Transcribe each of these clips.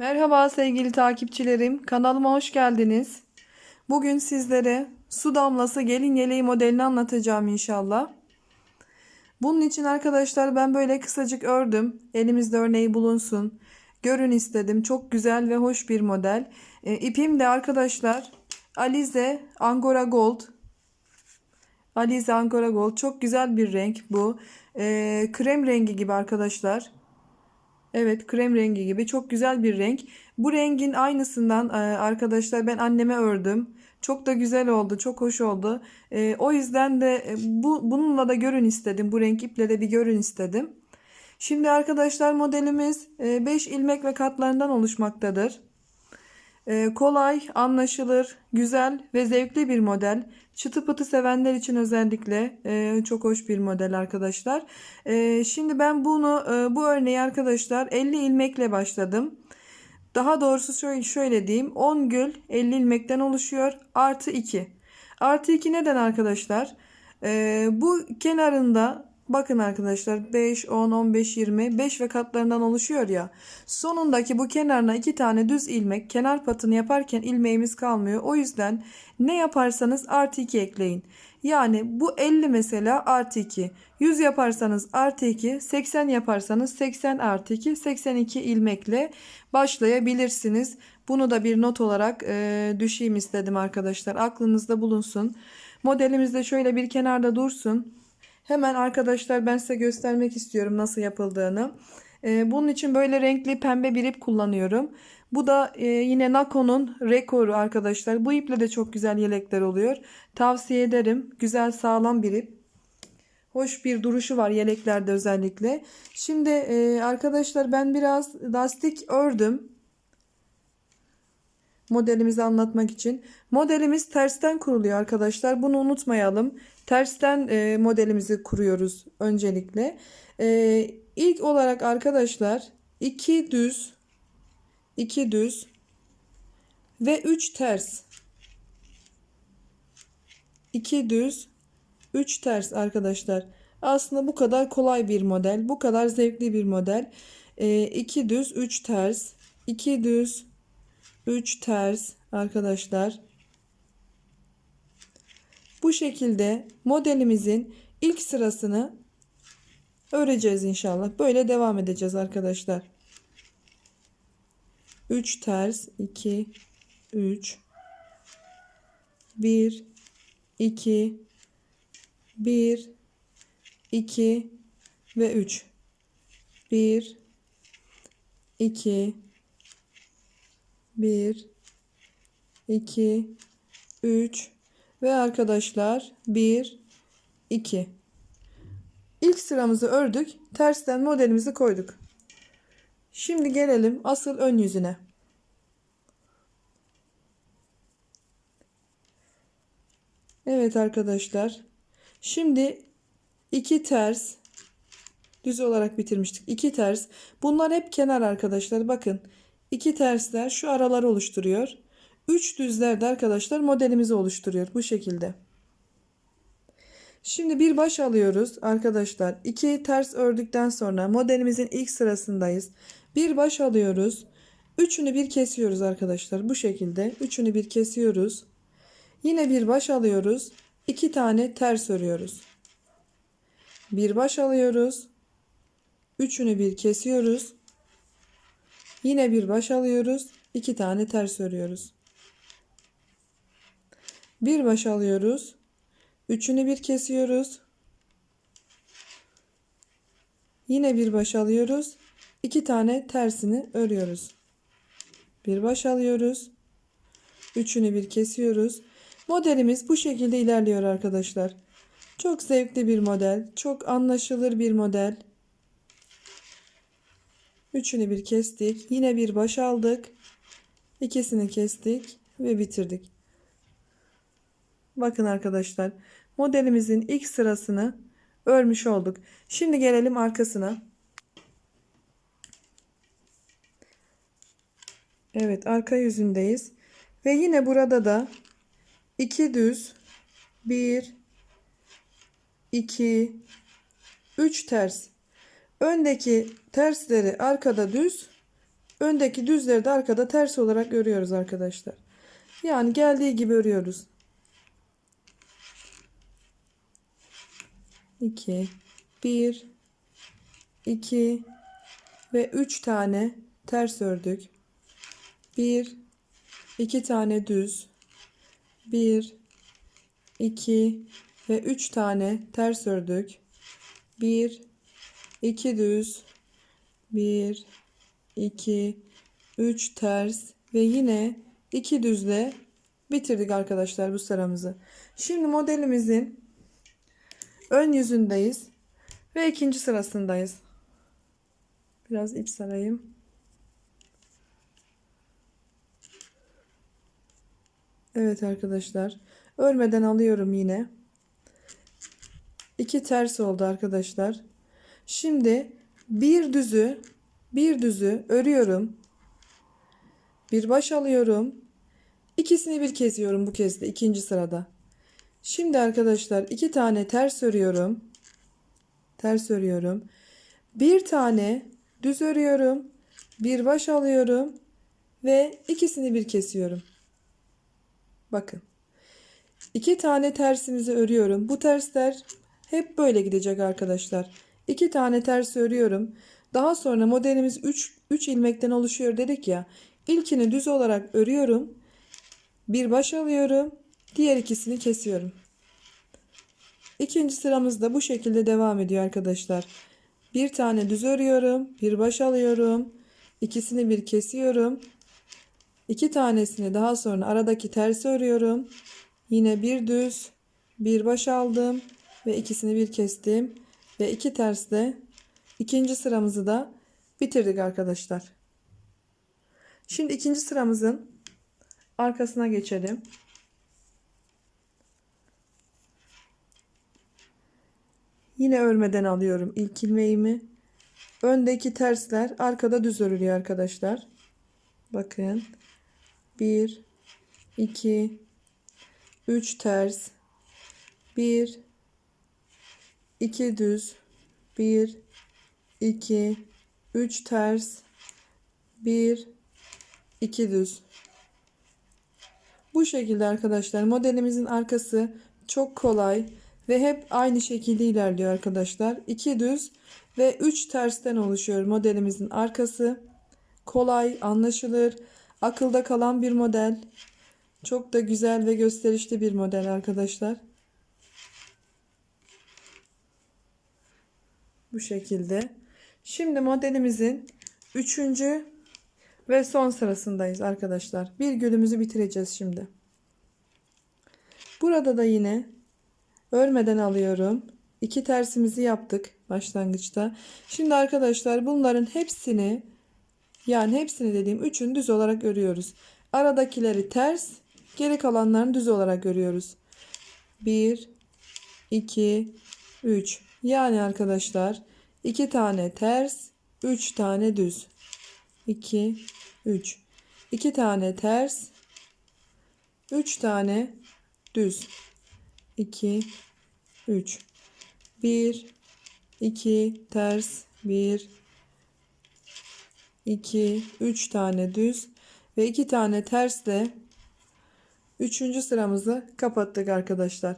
Merhaba sevgili takipçilerim. Kanalıma hoş geldiniz. Bugün sizlere su damlası gelin yeleği modelini anlatacağım inşallah. Bunun için arkadaşlar ben böyle kısacık ördüm. Elimizde örneği bulunsun. Görün istedim. Çok güzel ve hoş bir model. E, ipim de arkadaşlar Alize Angora Gold. Alize Angora Gold. Çok güzel bir renk bu. E, krem rengi gibi arkadaşlar. Evet krem rengi gibi çok güzel bir renk. Bu rengin aynısından e, arkadaşlar ben anneme ördüm. Çok da güzel oldu, çok hoş oldu. E, o yüzden de e, bu bununla da görün istedim. Bu renk iple de bir görün istedim. Şimdi arkadaşlar modelimiz 5 ilmek ve katlarından oluşmaktadır. E, kolay, anlaşılır, güzel ve zevkli bir model. Çıtı pıtı sevenler için özellikle e, çok hoş bir model arkadaşlar. E, şimdi ben bunu e, bu örneği arkadaşlar 50 ilmekle başladım. Daha doğrusu şöyle, şöyle diyeyim 10 gül 50 ilmekten oluşuyor artı 2. Artı 2 neden arkadaşlar? E, bu kenarında Bakın arkadaşlar 5, 10, 15, 20 5 ve katlarından oluşuyor ya. Sonundaki bu kenarına iki tane düz ilmek kenar patını yaparken ilmeğimiz kalmıyor. O yüzden ne yaparsanız artı 2 ekleyin. Yani bu 50 mesela artı 2. 100 yaparsanız artı 2. 80 yaparsanız 80 artı 2. 82 ilmekle başlayabilirsiniz. Bunu da bir not olarak e, düşeyim istedim arkadaşlar. Aklınızda bulunsun. Modelimiz de şöyle bir kenarda dursun. Hemen arkadaşlar ben size göstermek istiyorum nasıl yapıldığını. Ee, bunun için böyle renkli pembe bir ip kullanıyorum. Bu da e, yine Nako'nun rekoru arkadaşlar. Bu iple de çok güzel yelekler oluyor. Tavsiye ederim. Güzel sağlam bir ip. Hoş bir duruşu var yeleklerde özellikle. Şimdi e, arkadaşlar ben biraz lastik ördüm. Modelimizi anlatmak için. Modelimiz tersten kuruluyor arkadaşlar. Bunu unutmayalım. Tersten e, modelimizi kuruyoruz öncelikle. E, ilk olarak arkadaşlar 2 düz 2 düz ve 3 ters. 2 düz 3 ters arkadaşlar. Aslında bu kadar kolay bir model. Bu kadar zevkli bir model. 2 e, düz 3 ters. 2 düz 3 ters arkadaşlar. Bu şekilde modelimizin ilk sırasını öreceğiz inşallah. Böyle devam edeceğiz arkadaşlar. 3 ters 2 3 1 2 1 2 ve 3 1 2 1 2 3 ve arkadaşlar 1 2 İlk sıramızı ördük. Tersten modelimizi koyduk. Şimdi gelelim asıl ön yüzüne. Evet arkadaşlar. Şimdi iki ters düz olarak bitirmiştik. İki ters. Bunlar hep kenar arkadaşlar. Bakın. İki tersler şu araları oluşturuyor. 3 düzlerde arkadaşlar modelimizi oluşturuyor bu şekilde. Şimdi bir baş alıyoruz arkadaşlar. 2 ters ördükten sonra modelimizin ilk sırasındayız. Bir baş alıyoruz. Üçünü bir kesiyoruz arkadaşlar. Bu şekilde üçünü bir kesiyoruz. Yine bir baş alıyoruz. 2 tane ters örüyoruz. Bir baş alıyoruz. Üçünü bir kesiyoruz. Yine bir baş alıyoruz. 2 tane ters örüyoruz. Bir baş alıyoruz. Üçünü bir kesiyoruz. Yine bir baş alıyoruz. İki tane tersini örüyoruz. Bir baş alıyoruz. Üçünü bir kesiyoruz. Modelimiz bu şekilde ilerliyor arkadaşlar. Çok zevkli bir model. Çok anlaşılır bir model. Üçünü bir kestik. Yine bir baş aldık. İkisini kestik ve bitirdik. Bakın arkadaşlar modelimizin ilk sırasını örmüş olduk. Şimdi gelelim arkasına. Evet arka yüzündeyiz. Ve yine burada da iki düz bir iki üç ters. Öndeki tersleri arkada düz Öndeki düzleri de arkada ters olarak örüyoruz arkadaşlar. Yani geldiği gibi örüyoruz. 2 1 2 ve 3 tane ters ördük. 1 2 tane düz. 1 2 ve 3 tane ters ördük. 1 2 düz. 1 2 3 ters ve yine 2 düzle bitirdik arkadaşlar bu sıramızı. Şimdi modelimizin ön yüzündeyiz ve ikinci sırasındayız. Biraz ip sarayım. Evet arkadaşlar. Örmeden alıyorum yine. İki ters oldu arkadaşlar. Şimdi bir düzü bir düzü örüyorum. Bir baş alıyorum. İkisini bir kesiyorum bu kez de ikinci sırada. Şimdi arkadaşlar iki tane ters örüyorum. Ters örüyorum. Bir tane düz örüyorum. Bir baş alıyorum ve ikisini bir kesiyorum. Bakın. İki tane tersimizi örüyorum. Bu tersler hep böyle gidecek arkadaşlar. İki tane ters örüyorum. Daha sonra modelimiz 3 3 ilmekten oluşuyor dedik ya. İlkini düz olarak örüyorum. Bir baş alıyorum. Diğer ikisini kesiyorum. İkinci sıramız da bu şekilde devam ediyor arkadaşlar. Bir tane düz örüyorum. Bir baş alıyorum. İkisini bir kesiyorum. İki tanesini daha sonra aradaki tersi örüyorum. Yine bir düz, bir baş aldım ve ikisini bir kestim. Ve iki tersle ikinci sıramızı da bitirdik arkadaşlar. Şimdi ikinci sıramızın arkasına geçelim. Yine örmeden alıyorum ilk ilmeğimi. Öndeki tersler arkada düz örülüyor arkadaşlar. Bakın. 1 2 3 ters 1 2 düz 1 2 3 ters 1 2 düz. Bu şekilde arkadaşlar modelimizin arkası çok kolay ve hep aynı şekilde ilerliyor arkadaşlar. 2 düz ve 3 tersten oluşuyor modelimizin arkası. Kolay anlaşılır akılda kalan bir model. Çok da güzel ve gösterişli bir model arkadaşlar Bu şekilde. Şimdi modelimizin üçüncü ve son sırasındayız arkadaşlar. Bir gülümüzü bitireceğiz şimdi. Burada da yine örmeden alıyorum. İki tersimizi yaptık başlangıçta. Şimdi arkadaşlar bunların hepsini yani hepsini dediğim üçün düz olarak örüyoruz. Aradakileri ters, geri kalanlarını düz olarak örüyoruz. 1 2 3 yani arkadaşlar 2 tane ters, 3 tane düz. 2 3 2 tane ters, 3 tane düz. 2 3 1 2 ters 1 2 3 tane düz ve 2 tane tersle 3. sıramızı kapattık arkadaşlar.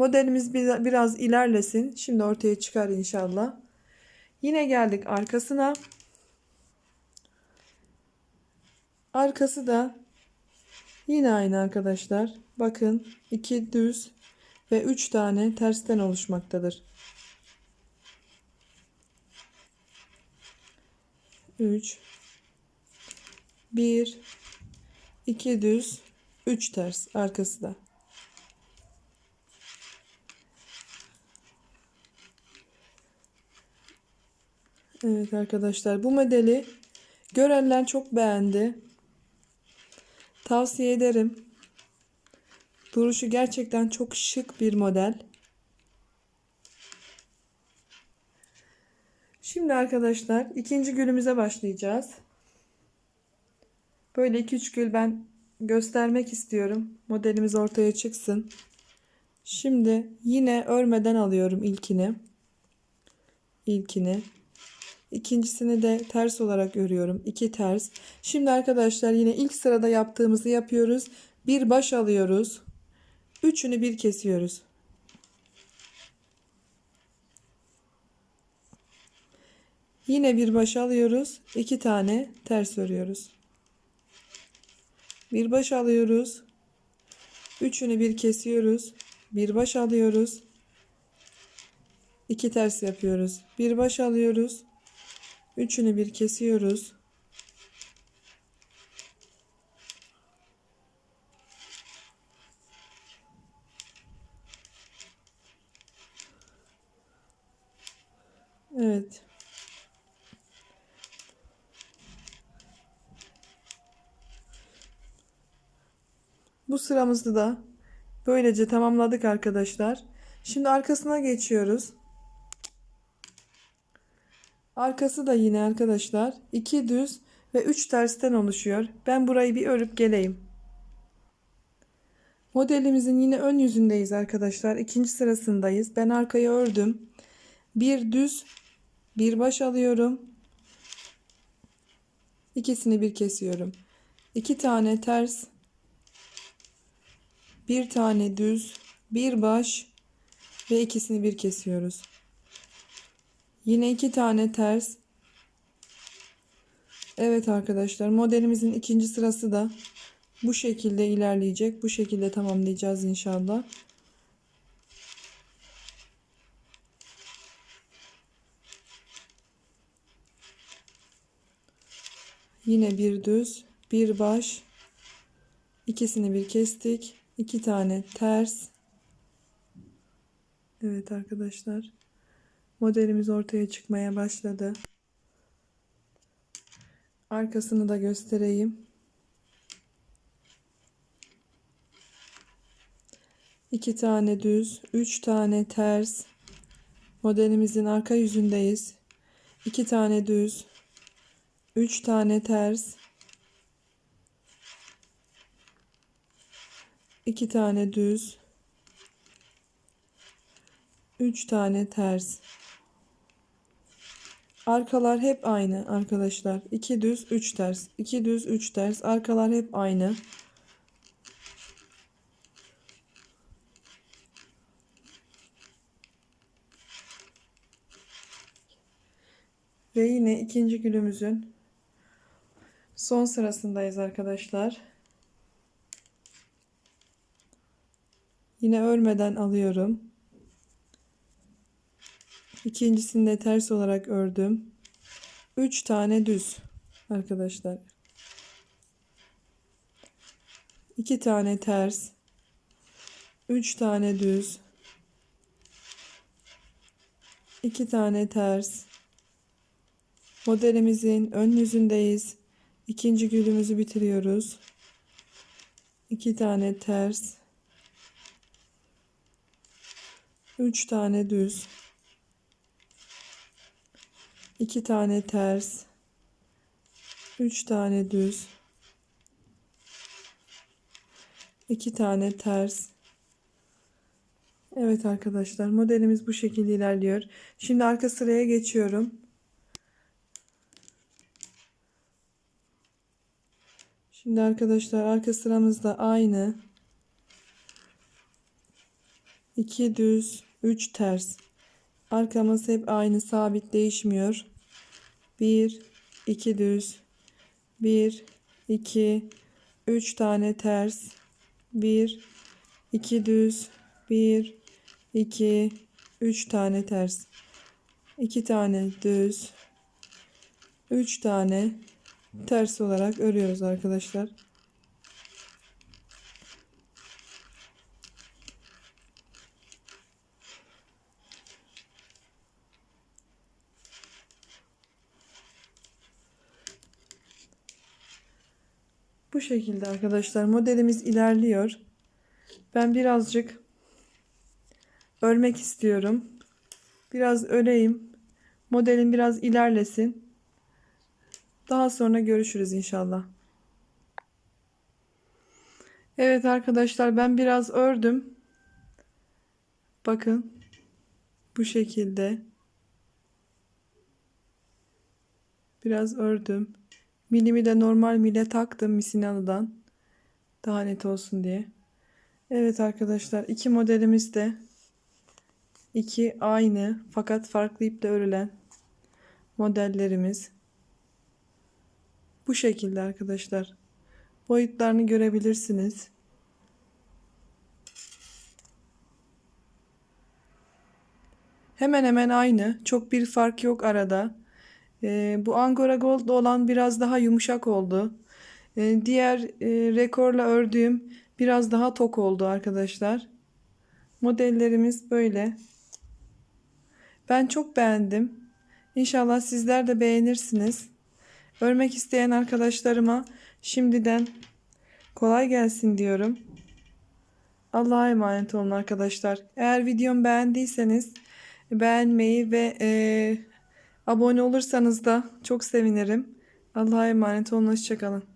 Modelimiz biraz ilerlesin. Şimdi ortaya çıkar inşallah. Yine geldik arkasına. Arkası da yine aynı arkadaşlar. Bakın iki düz ve üç tane tersten oluşmaktadır. 3 1 2 düz 3 ters arkası da. Evet arkadaşlar bu modeli görenler çok beğendi. Tavsiye ederim. Duruşu gerçekten çok şık bir model. Şimdi arkadaşlar ikinci gülümüze başlayacağız. Böyle 2-3 gül ben göstermek istiyorum. Modelimiz ortaya çıksın. Şimdi yine örmeden alıyorum ilkini. İlkini. İkincisini de ters olarak örüyorum. 2 ters. Şimdi arkadaşlar yine ilk sırada yaptığımızı yapıyoruz. Bir baş alıyoruz. Üçünü bir kesiyoruz. Yine bir baş alıyoruz. iki tane ters örüyoruz. Bir baş alıyoruz. Üçünü bir kesiyoruz. Bir baş alıyoruz. iki ters yapıyoruz. Bir baş alıyoruz. Üçünü bir kesiyoruz. Evet. Bu sıramızı da böylece tamamladık arkadaşlar. Şimdi arkasına geçiyoruz. Arkası da yine arkadaşlar 2 düz ve 3 tersten oluşuyor. Ben burayı bir örüp geleyim. Modelimizin yine ön yüzündeyiz arkadaşlar. İkinci sırasındayız. Ben arkaya ördüm. Bir düz, bir baş alıyorum. İkisini bir kesiyorum. İki tane ters, bir tane düz, bir baş ve ikisini bir kesiyoruz. Yine iki tane ters. Evet arkadaşlar modelimizin ikinci sırası da bu şekilde ilerleyecek. Bu şekilde tamamlayacağız inşallah. Yine bir düz, bir baş, ikisini bir kestik. iki tane ters. Evet arkadaşlar. Modelimiz ortaya çıkmaya başladı. Arkasını da göstereyim. İki tane düz, üç tane ters. Modelimizin arka yüzündeyiz. İki tane düz, üç tane ters. iki tane düz, üç tane ters. Arkalar hep aynı arkadaşlar. 2 düz 3 ters. 2 düz 3 ters. Arkalar hep aynı. Ve yine ikinci gülümüzün son sırasındayız arkadaşlar. Yine örmeden alıyorum. İkincisini de ters olarak ördüm. 3 tane düz arkadaşlar. 2 tane ters. 3 tane düz. 2 tane ters. Modelimizin ön yüzündeyiz. İkinci gülümüzü bitiriyoruz. 2 tane ters. 3 tane düz. 2 tane ters. 3 tane düz. 2 tane ters. Evet arkadaşlar modelimiz bu şekilde ilerliyor. Şimdi arka sıraya geçiyorum. Şimdi arkadaşlar arka sıramız da aynı. 2 düz, 3 ters. Arkamız hep aynı sabit değişmiyor. 1 2 düz. 1 2 3 tane ters. 1 2 düz. 1 2 3 tane ters. 2 tane düz. 3 tane ters olarak örüyoruz arkadaşlar. Şekilde arkadaşlar modelimiz ilerliyor. Ben birazcık örmek istiyorum. Biraz öreyim. Modelim biraz ilerlesin. Daha sonra görüşürüz inşallah. Evet arkadaşlar ben biraz ördüm. Bakın bu şekilde. Biraz ördüm. Milimi de normal mile taktım misinalıdan. Daha net olsun diye. Evet arkadaşlar iki modelimiz de iki aynı fakat farklı iple örülen modellerimiz. Bu şekilde arkadaşlar. Boyutlarını görebilirsiniz. Hemen hemen aynı. Çok bir fark yok arada. Ee, bu Angora Gold olan biraz daha yumuşak oldu. Ee, diğer e, rekorla ördüğüm biraz daha tok oldu arkadaşlar. Modellerimiz böyle. Ben çok beğendim. İnşallah sizler de beğenirsiniz. Örmek isteyen arkadaşlarıma şimdiden kolay gelsin diyorum. Allah'a emanet olun arkadaşlar. Eğer videomu beğendiyseniz beğenmeyi ve e, abone olursanız da çok sevinirim. Allah'a emanet olun. Hoşçakalın.